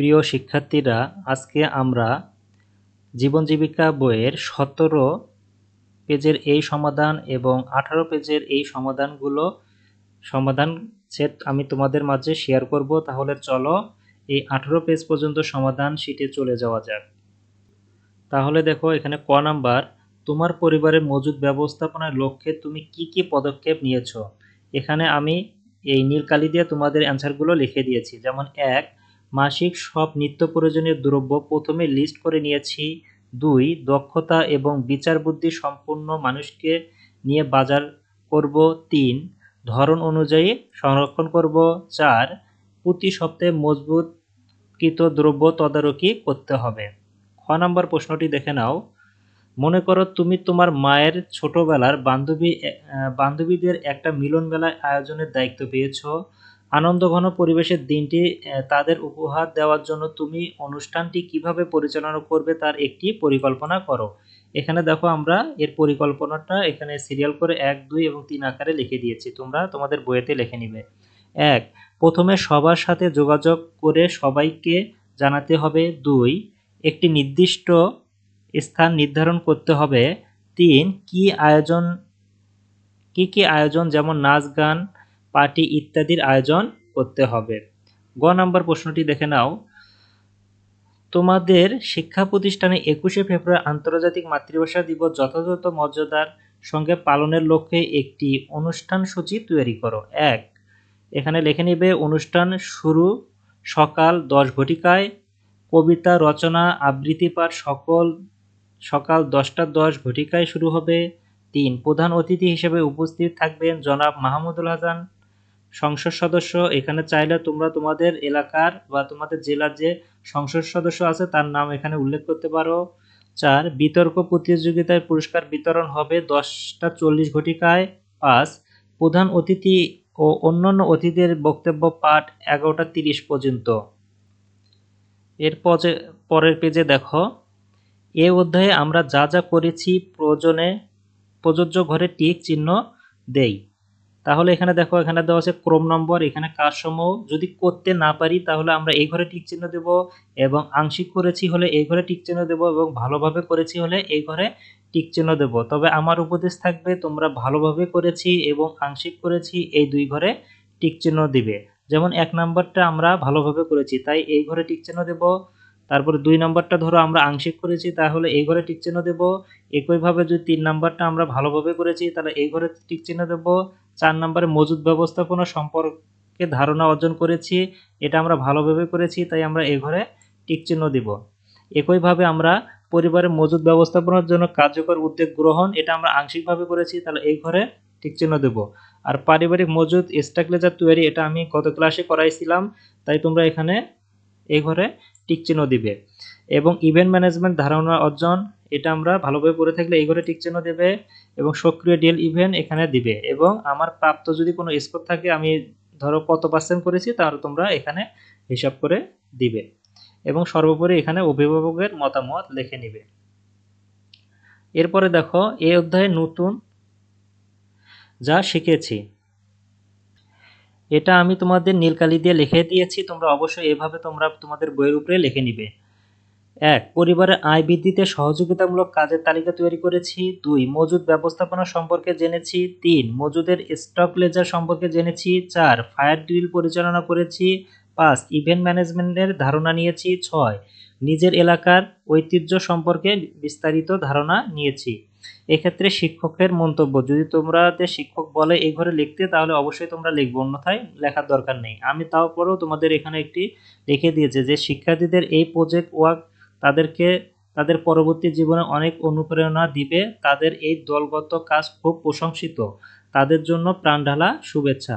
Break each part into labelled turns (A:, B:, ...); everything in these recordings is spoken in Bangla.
A: প্রিয় শিক্ষার্থীরা, আজকে আমরা জীবন জীবিকা বইয়ের সতেরো পেজের এই সমাধান এবং আঠারো পেজের এই সমাধানগুলো সমাধান সেট আমি তোমাদের মাঝে শেয়ার করব। তাহলে চলো এই আঠারো পেজ পর্যন্ত সমাধান শিটে চলে যাওয়া যাক। তাহলে দেখো, এখানে ক নাম্বার, তোমার পরিবারের মজুদ ব্যবস্থাপনার লক্ষ্যে তুমি কি কি পদক্ষেপ নিয়েছো? এখানে আমি এই নীল কালি দিয়ে তোমাদের অ্যান্সারগুলো লিখে দিয়েছি। যেমন এক মাসিক সব নিত্য প্রয়োজনীয় দ্রব্য প্রথমে লিস্ট করে নিয়েছি। দুই, দক্ষতা এবং বিচার বুদ্ধি সম্পূর্ণ মানুষকে নিয়ে বাজার করব। তিন, ধরন অনুযায়ী সংরক্ষণ করব। চার, প্রতি সপ্তাহে মজবুতকৃত দ্রব্য তদারকি করতে হবে। খ নম্বর প্রশ্নটি দেখে নাও। মনে করো তুমি তোমার মায়ের ছোটবেলার বান্ধবী বান্ধবীদের একটা মিলন মেলায় আয়োজনের দায়িত্ব পেয়েছ। আনন্দঘন পরিবেশের দিনটি তাদের উপহার দেওয়ার জন্য তুমি অনুষ্ঠানটি কীভাবে পরিচালনা করবে তার একটি পরিকল্পনা করো। এখানে দেখো আমরা এর পরিকল্পনাটা এখানে সিরিয়াল করে এক, দুই এবং তিন আকারে লিখে দিয়েছি। তোমরা তোমাদের বইয়েতে লিখে নিবে। এক, প্রথমে সবার সাথে যোগাযোগ করে সবাইকে জানাতে হবে। দুই, একটি নির্দিষ্ট স্থান নির্ধারণ করতে হবে। তিন, কি আয়োজন, কি কি আয়োজন, যেমন নাচ, গান পার্টি ইত্যাদির আয়োজন করতে হবে। গ নাম্বার প্রশ্নটি দেখে নাও। তোমাদের শিক্ষা প্রতিষ্ঠানে একুশে ফেব্রুয়ারি আন্তর্জাতিক মাতৃভাষা দিবস যথাযথ মর্যাদার সঙ্গে পালনের লক্ষ্যে একটি অনুষ্ঠান সূচি তৈরি করো। এক, এখানে লেখে নিবে, অনুষ্ঠান শুরু সকাল দশ ঘটিকায়। কবিতা, রচনা, আবৃত্তি পাঠ সকল সকাল দশটা দশ ঘটিকায় শুরু হবে। তিন, প্রধান অতিথি হিসেবে উপস্থিত থাকবেন জনাব মাহমুদুল হাসান। সংসদ সদস্য, এখানে চাইলে তোমরা তোমাদের এলাকার বা তোমাদের জেলার যে সংসদ সদস্য আছে, তার নাম এখানে উল্লেখ করতে পারো। চার, বিতর্ক প্রতিযোগিতায় পুরস্কার বিতরণ হবে দশটা চল্লিশ ঘটিকায়। পাঁচ, প্রধান অতিথি ও অন্যান্য অতিথিদের বক্তব্য পাঠ এগারোটা তিরিশ পর্যন্ত। এর পরের পেজে দেখো। এ অধ্যায়ে আমরা যা যা করেছি, প্রয়োজনে প্রযোজ্য ঘরে টিক চিহ্ন দেই। তাহলে এখানে দেখো, এখানে দেওয়া আছে ক্রম নম্বর, এখানে কাজসমূহ। যদি করতে না পারি, তাহলে আমরা এই ঘরে টিক চিহ্ন দেব এবং আংশিক করেছি হলে এই ঘরে টিক চিহ্ন দেব এবং ভালোভাবে করেছি হলে এই ঘরে টিক চিহ্ন দেব। তবে আমার উপদেশ থাকবে, তোমরা ভালোভাবে করেছি এবং আংশিক করেছি, এই দুই ঘরে টিক চিহ্ন দিবে। যেমন এক নম্বরটা আমরা ভালোভাবে করেছি, তাই এই ঘরে টিক চিহ্ন দেব। তারপরে দুই নম্বরটা ধরো, আমরা আংশিক করেছি, তাহলে এই ঘরে টিক চিহ্ন দেব। একইভাবে যদি তিন নাম্বারটা আমরা ভালোভাবে করেছি, তাহলে এই ঘরে টিক চিহ্ন দেব। চার নম্বরে মজুদ ব্যবস্থাপনা সম্পর্কে ধারণা অর্জন করেছি, এটা আমরা ভালোভাবে করেছি, তাই আমরা এ ঘরে টিক চিহ্ন দিব। একইভাবে আমরা পরিবারের মজুদ ব্যবস্থাপনার জন্য কার্যকর উদ্যোগ গ্রহণ, এটা আমরা আংশিকভাবে করেছি, তাহলে এই ঘরে টিক চিহ্ন দেব। আর পারিবারিক মজুদ স্ট্রাকচার তৈরি, এটা আমি গত ক্লাসে করাইছিলাম, তাই তোমরা এখানে এই ঘরে টিক চিহ্ন দিবে। এবং ইভেন্ট ম্যানেজমেন্ট ধারণা অর্জন এটা আমরা ভালোভাবে পড়ে থাকলে এই ঘরে টিক চিহ্ন দেবে এবং সক্রিয় ডিএল ইভেন্ট এখানে দিবে। এবং আমার প্রাপ্ত যদি কোনো স্কোর থাকে, আমি ধরো কত পার্সেন্ট করেছি তার তোমরা এখানে হিসাব করে দিবে। এবং সর্বোপরি এখানে অভিভাবকের মতামত লিখে নিবে। এরপরে দেখো এই অধ্যায়ে নতুন যা শিখেছি। এটা আমি তোমাদের নীলকালি দিয়ে লিখে দিয়েছি, তোমরা অবশ্যই এভাবে তোমরা তোমাদের বইয়ের উপরে লিখে নিবে। এক, পরিবারের আয় বৃদ্ধিতে সহযোগিতামূলক কাজের তালিকা তৈরি করেছি। দুই, মজুদ ব্যবস্থাপনা সম্পর্কে জেনেছি। তিন, মজুদের স্টক লেজার সম্পর্কে জেনেছি। চার, ফায়ার ড্রিল পরিচালনা করেছি। পাঁচ, ইভেন্ট ম্যানেজমেন্টের ধারণা নিয়েছি। ছয়, নিজের এলাকার ঐতিহ্য সম্পর্কে বিস্তারিত ধারণা নিয়েছি। এক্ষেত্রে শিক্ষকের মন্তব্য, যদি তোমাদের শিক্ষক বলে এই ঘরে লিখতে, তাহলে অবশ্যই তোমরা লিখব, অন্যথায় লেখার দরকার নেই। আমি তাও পরেও তোমাদের এখানে একটি লিখে দিয়েছে যে, শিক্ষার্থীদের এই প্রজেক্ট ওয়ার্ক তাদেরকে তাদের পরবর্তী জীবনে অনেক অনুপ্রেরণা দিবে। তাদের এই দলগত কাজ খুব প্রশংসিত। তাদের জন্য প্রাণঢালা শুভেচ্ছা।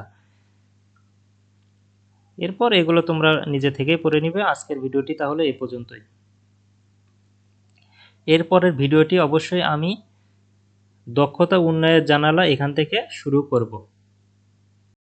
A: এরপর এগুলো তোমরা নিজে থেকেই পড়ে নিবে। আজকের ভিডিওটি তাহলে এই পর্যন্তই। এরপরের ভিডিওটি অবশ্যই আমি দক্ষতা উন্নয়নের জানালা এখান থেকে শুরু করব।